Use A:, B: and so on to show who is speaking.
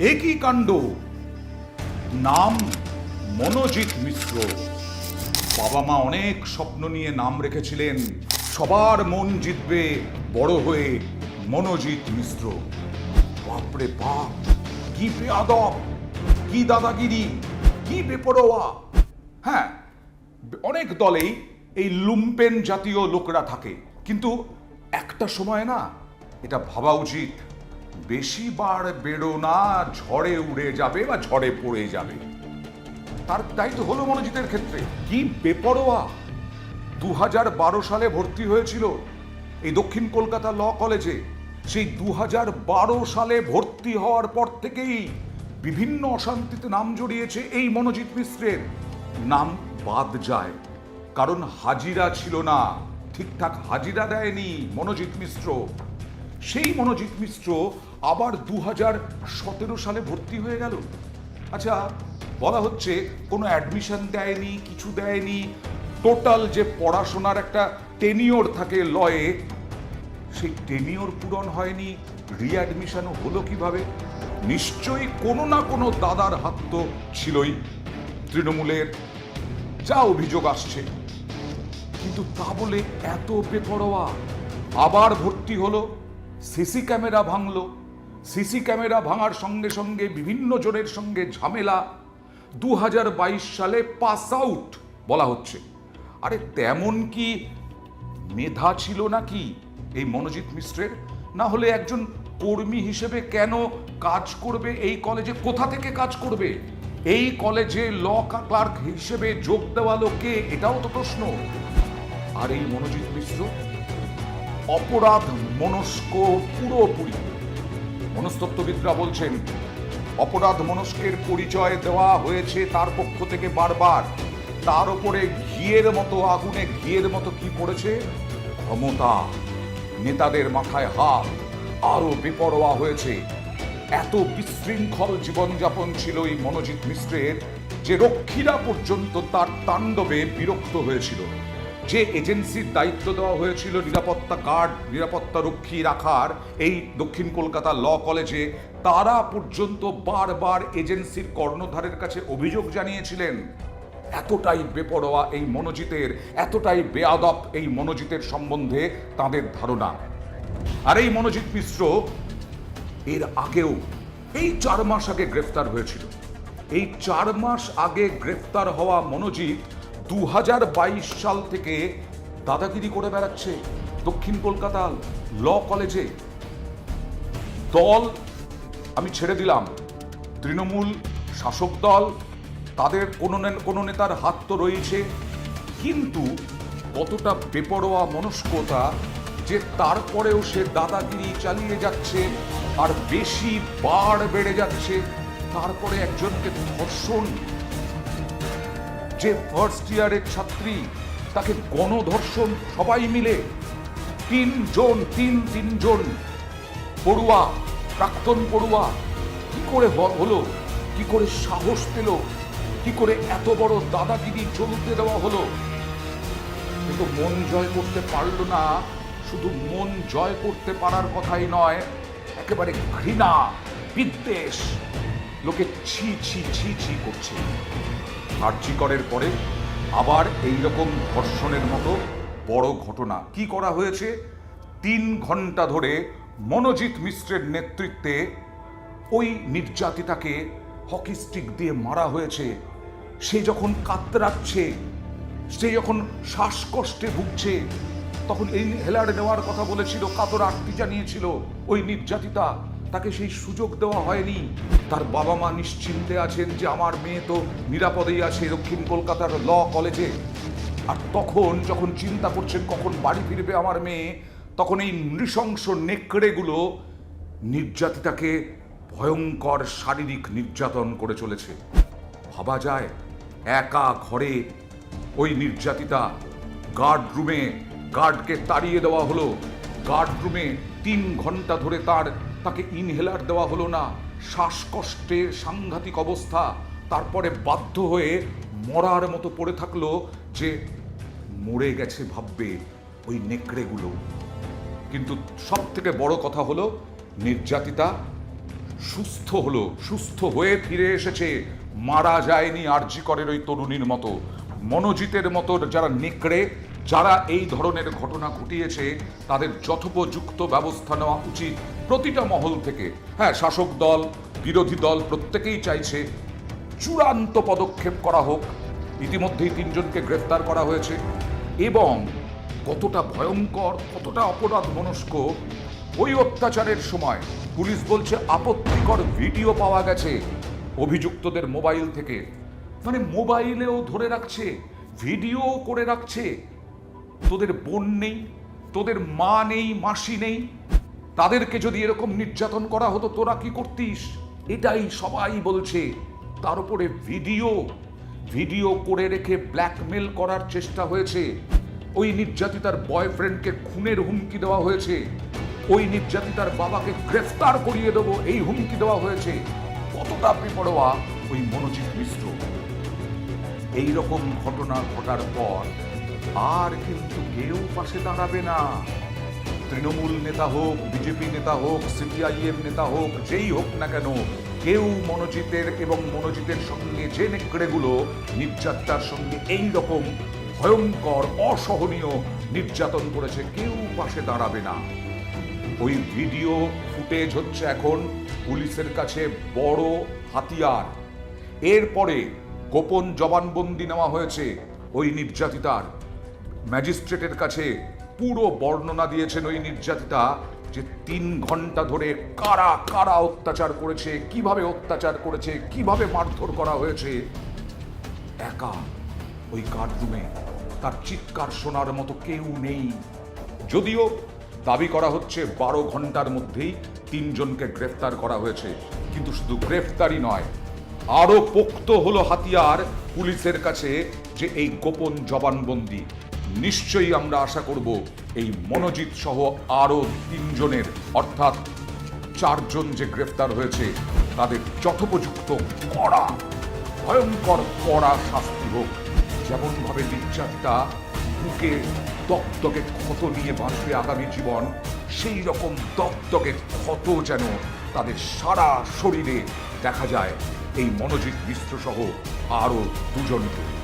A: একই কাণ্ড। নাম মনোজিৎ মিশ্র। বাবা মা অনেক স্বপ্ন নিয়ে নাম রেখেছিলেন। সবার মন জিতবে বড় হয়ে মনোজিৎ মিশ্র। বাপরে বাপ, কি বেয়াদব কি দাদাগিরি, কি বেপরোয়া। হ্যাঁ অনেক দলেই এই লুম্পেন জাতীয় লোকরা থাকে। কিন্তু একটা সময় না, এটা ভাবা উচিত। বেশি বার বেরো না, ঝড়ে উড়ে যাবে বা ঝড়ে পড়ে যাবে। তার তাই তো হলো মনোজিতের ক্ষেত্রে। কি বেপরোয়া! দু হাজার বারো সালে ভর্তি হয়েছিল এই দক্ষিণ কলকাতা ল কলেজে। সেই দু হাজার বারো সালে ভর্তি হওয়ার পর থেকেই বিভিন্ন অশান্তিতে নাম জড়িয়েছে এই মনোজিৎ মিশ্রের। নাম বাদ যায়, কারণ হাজিরা ছিল না। ঠিকঠাক হাজিরা দেয়নি মনোজিৎ মিশ্র। সেই মনোজিৎ মিশ্র আবার দু সতেরো সালে ভর্তি হয়ে গেল। আচ্ছা বলা হচ্ছে কোনো অ্যাডমিশন দেয়নি, কিছু দেয়নি। টোটাল যে পড়াশোনার একটা টেনিওর থাকে লয়ে, সেই টেনিওর পূরণ হয়নি রিঅ্যাডমিশনও হলো কীভাবে? নিশ্চয়ই কোনো না কোনো দাদার হাত তো ছিলই তৃণমূলের। যা অভিযোগ আসছে। কিন্তু তা বলে এত বেপরোয়া। আবার ভর্তি হলো। সিসি ক্যামেরা ভাঙলো। সিসি ক্যামেরা ভাঙার সঙ্গে সঙ্গে বিভিন্ন জনের সঙ্গে ঝামেলা। দু হাজার বাইশ সালে পাস আউট বলা হচ্ছে। আরে তেমন কি মেধা ছিল নাকি এই মনোজিৎ মিশ্রের? না হলে একজন কর্মী হিসেবে কেন কাজ করবে এই কলেজে? কোথা থেকে কাজ করবে? এই কলেজে ল ক্লার্ক হিসেবে যোগ দেওয়ালো কে? এটাও তো প্রশ্ন। আর এই মনোজিৎ মিশ্র অপরাধ মনস্ক পুরোপুরি। মনস্তত্ত্ববিদরা বলছেন, অপরাধ মনস্কের পরিচয় দেওয়া হয়েছে তার পক্ষ থেকে বারবার। তার উপরে ঘিয়ের মতো, আগুনে ঘিয়ের মতো কি পড়েছে? ক্ষমতা। নেতাদের মাথায় হাত আরও বেপরোয়া হয়েছে। এত বিশৃঙ্খল জীবনযাপন ছিল এই মনোজিৎ মিশ্রের যে রক্ষীরা পর্যন্ত তার তাণ্ডবে বিরক্ত হয়েছিল। যে এজেন্সির দায়িত্ব দেওয়া হয়েছিল নিরাপত্তা গার্ড নিরাপত্তা রক্ষী রাখার এই দক্ষিণ কলকাতা ল কলেজে, তারা পর্যন্ত বারবার এজেন্সির কর্ণধারের কাছে অভিযোগ জানিয়েছিলেন। এতটাই বেপরোয়া এই মনোজিতের, এতটাই বেয়াদব এই মনোজিতের সম্বন্ধে তাদের ধারণা। আর এই মনোজিৎ মিশ্র এর আগেও এই চার মাস আগে গ্রেফতার হয়েছিল। এই চার মাস আগে গ্রেফতার হওয়া মনোজিৎ দু হাজার বাইশ সাল থেকে দাদাগিরি করে বেড়াচ্ছে দক্ষিণ কলকাতা ল কলেজে। দল আমি ছেড়ে দিলাম। তৃণমূল শাসক দল, তাদের কোনো কোনো নেতার হাত তো রয়েছে। কিন্তু কতটা বেপরোয়া মনস্কতা যে তারপরেও সে দাদাগিরি চালিয়ে যাচ্ছে আর বেশি বাড় বেড়ে যাচ্ছে। তারপরে একজনকে ধর্ষণ যে ফার্স্ট ইয়ারের ছাত্রী, তাকে গণধর্ষণ সবাই মিলে তিনজন, তিন তিনজন, পড়ুয়া, প্রাক্তন পড়ুয়া, কি করে হলো? কি করে সাহস পেল? কি করে এত বড় দাদা দাদাগিরি চলতে দেওয়া হলো? কিন্তু মন জয় করতে পারল না। শুধু মন জয় করতে পারার কথাই নয়, একেবারে ঘৃণা, বিদ্বেষ। লোকে ছি ছি ছি ছি করছে। কার্যিকরের পরে আবার এই রকম ধর্ষণের মতো বড় ঘটনা। কি করা হয়েছে? তিন ঘণ্টা ধরে মনোজিৎ মিশ্রের নেতৃত্বে ওই নির্যাতিতাকে হকি স্টিক দিয়ে মারা হয়েছে। সে যখন কাতরাচ্ছে, সে যখন শ্বাসকষ্টে ভুগছে, তখন এই হেলার নেওয়ার কথা বলেছিল, কাতর আটটি জানিয়েছিল ওই নির্যাতিতা। তাকে সেই সুযোগ দেওয়া হয়নি। তার বাবা মা নিশ্চিন্তে আছেন যে আমার মেয়ে তো নিরাপদেই আছে দক্ষিণ কলকাতার ল কলেজে। আর তখন যখন চিন্তা করছেন কখন বাড়ি ফিরবে আমার মেয়ে, তখন এই নৃশংস নেকড়েগুলো নির্যাতিতাকে ভয়ঙ্কর শারীরিক নির্যাতন করে চলেছে। ভাবা যায়, একা ঘরে ওই নির্যাতিতা গার্ড রুমে গার্ডকে তাড়িয়ে দেওয়া হলো। গার্ড রুমে তিন ঘণ্টা ধরে তার তাকে ইনহেলার দেওয়া হলো না। শ্বাসকষ্টের সাংঘাতিক অবস্থা। তারপরে বাধ্য হয়ে মরার মতো পড়ে থাকল যে মরে গেছে ভাববে ওই নেকড়েগুলো। কিন্তু সব থেকে বড় কথা হলো, নির্যাতিতা সুস্থ হলো, সুস্থ হয়ে ফিরে এসেছে। মারা যায়নি আরজি করের ওই তরুণীর মতো। মনোজিতের মতো যারা নেকড়ে যারা এই ধরনের ঘটনা ঘটিয়েছে, তাদের যথোপযুক্ত ব্যবস্থা নেওয়া উচিত প্রতিটা মহল থেকে। হ্যাঁ শাসক দল, বিরোধী দল প্রত্যেকেই চাইছে চূড়ান্ত পদক্ষেপ করা হোক। ইতিমধ্যেই তিনজনকে গ্রেফতার করা হয়েছে এবং কতটা ভয়ঙ্কর, কতটা অপরাধ মনস্ক, ওই অত্যাচারের সময় পুলিশ বলছে আপত্তিকর ভিডিও পাওয়া গেছে অভিযুক্তদের মোবাইল থেকে। মানে মোবাইলেও ধরে রাখছে, ভিডিও করে রাখছে তোদের বোন নেই, তোদের মা নেই, মাসি নেই, তাদেরকে যদি এরকম নির্যাতন করা হতো, তোরা কি করতিস? এটাই সবাই বলছে। তার উপরে ভিডিও ভিডিও করে রেখে ব্ল্যাকমেল করার চেষ্টা হয়েছে। ওই নির্যাতিতার বয়ফ্রেন্ডকে খুনের হুমকি দেওয়া হয়েছে। ওই নির্যাতিতার বাবাকে গ্রেফতার করিয়ে দেবো, এই হুমকি দেওয়া হয়েছে। কতটা বেপরোয়া, ওই মনোজিৎ মিশ্র। এইরকম ঘটনা ঘটার পর আর কিন্তু কেউ পাশে দাঁড়াবে না। তৃণমূল নেতা হোক, বিজেপি নেতা হোক, সিপিআইএম নেতা হোক, যেই হোক না কেন, কেউ মনোজিতের এবং মনোজিতের সঙ্গে যে নেকড়েগুলো নির্যাতনার সঙ্গে এই রকম ভয়ঙ্কর, অসহনীয় নির্যাতন করেছে, কেউ পাশে দাঁড়াবে না। ওই ভিডিও ফুটেজ হচ্ছে এখন পুলিশের কাছে বড় হাতিয়ার। এরপরে গোপন জবানবন্দি নেওয়া হয়েছে ওই নির্যাতিতার। ম্যাজিস্ট্রেটের কাছে পুরো বর্ণনা দিয়েছেন ওই নির্যাতিতা যে তিন ঘণ্টা ধরে কারা কারা অত্যাচার করেছে, কীভাবে অত্যাচার করেছে, কীভাবে মারধর করা হয়েছে। একা ওই কার্ডরুমে তার চিৎকার শোনার মতো কেউ নেই। যদিও দাবি করা হচ্ছে বারো ঘণ্টার মধ্যেই তিনজনকে গ্রেফতার করা হয়েছে, কিন্তু শুধু গ্রেফতারই নয় আরও পোক্ত হলো হাতিয়ার পুলিশের কাছে যে এই গোপন জবানবন্দি নিশ্চয়ই আমরা আশা করব এই মনোজিৎ সহ আরও তিনজনের, অর্থাৎ চারজন যে গ্রেফতার হয়েছে, তাদের যথোপযুক্ত কড়া, ভয়ঙ্কর কড়া শাস্তি হোক। যেমনভাবে নির্যাতটা বুকে দপ্তকে ক্ষত নিয়ে বাঁচবে আগামী জীবন, সেই রকম দপ্তকে ক্ষত যেন তাদের সারা শরীরে দেখা যায়। এই মনোজিৎ মিশ্র সহ আরও দুজনকে।